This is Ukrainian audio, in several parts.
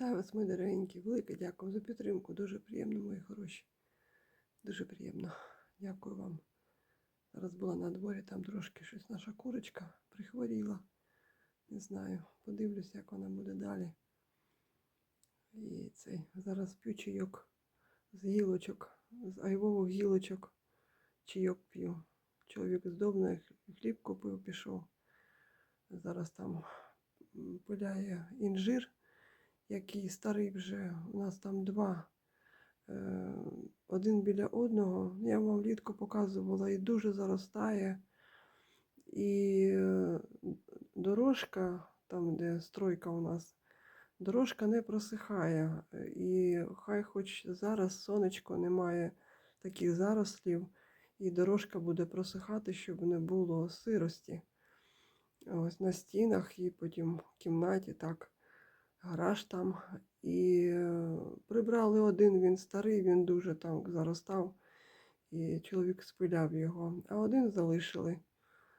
Вітаю вас, мої дорогенькі. Велике дякую за підтримку. Дуже приємно, мої хороші. Дуже приємно. Дякую вам. Зараз була на дворі, там трошки щось наша курочка прихворіла. Не знаю. Подивлюся, як вона буде далі. І цей зараз п'ю чайок з гілочок, з айвових гілочок. Чайок п'ю. Чоловік з Довної хліб купив, пішов. Зараз там пиляє інжир який старий вже. У нас там два. е, Один біля одного. Я вам влітку показувала і дуже заростає. І е, дорожка, там, де стройка у нас, дорожка не просихає. І хай хоч зараз сонечко немає таких зарослів, і дорожка буде просихати, щоб не було сирості. Ось на стінах і потім в кімнаті так гараж там. І е, прибрали один, він старий, він дуже там заростав, і чоловік спиляв його, а один залишили.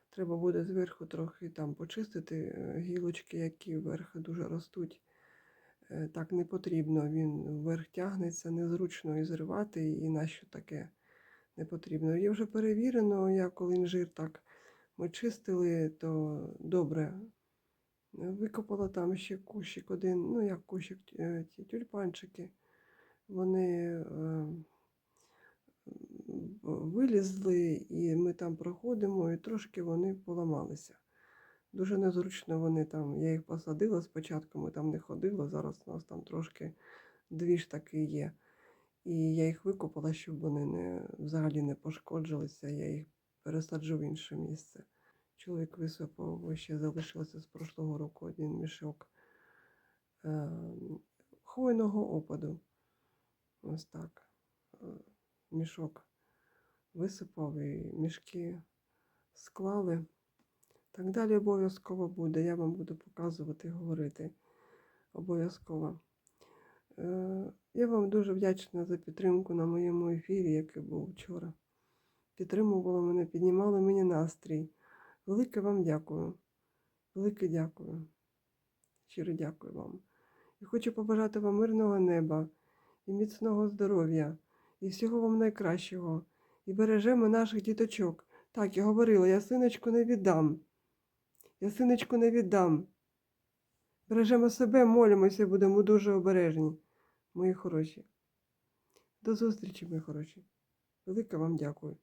Треба буде зверху трохи там почистити е, гілочки, які вверх дуже ростуть. Е, Так не потрібно, він вверх тягнеться, незручно і зривати, і нащо таке не потрібно. Є вже перевірено, я коли інжир так ми чистили, то добре Викопала там ще кущик один, ну як кущик, е, ті тюльпанчики. Вони е, вилізли, і ми там проходимо, і трошки вони поламалися. Дуже незручно вони там. Я їх посадила спочатку, ми там не ходили, зараз у нас там трошки двіж такий є. І я їх викопала, щоб вони не, взагалі не пошкоджилися. Я їх пересаджу в інше місце. Чоловік висипав, ще залишилося з прошлого року один мішок хвойного опаду. Ось так. Е, Мішок висипав і мішки склали. Так далі обов'язково буде. Я вам буду показувати, говорити обов'язково. Е, Я вам дуже вдячна за підтримку на моєму ефірі, який був вчора. Підтримували мене, піднімали мені настрій. Велике вам дякую. Велике дякую. Щиро дякую вам. І хочу побажати вам мирного неба і міцного здоров'я, і всього вам найкращого. І бережемо наших діточок. Так, я говорила, я синочку не віддам. Я синочку не віддам. Бережемо себе, молимося, будемо дуже обережні, мої хороші. До зустрічі, мої хороші. Велике вам дякую.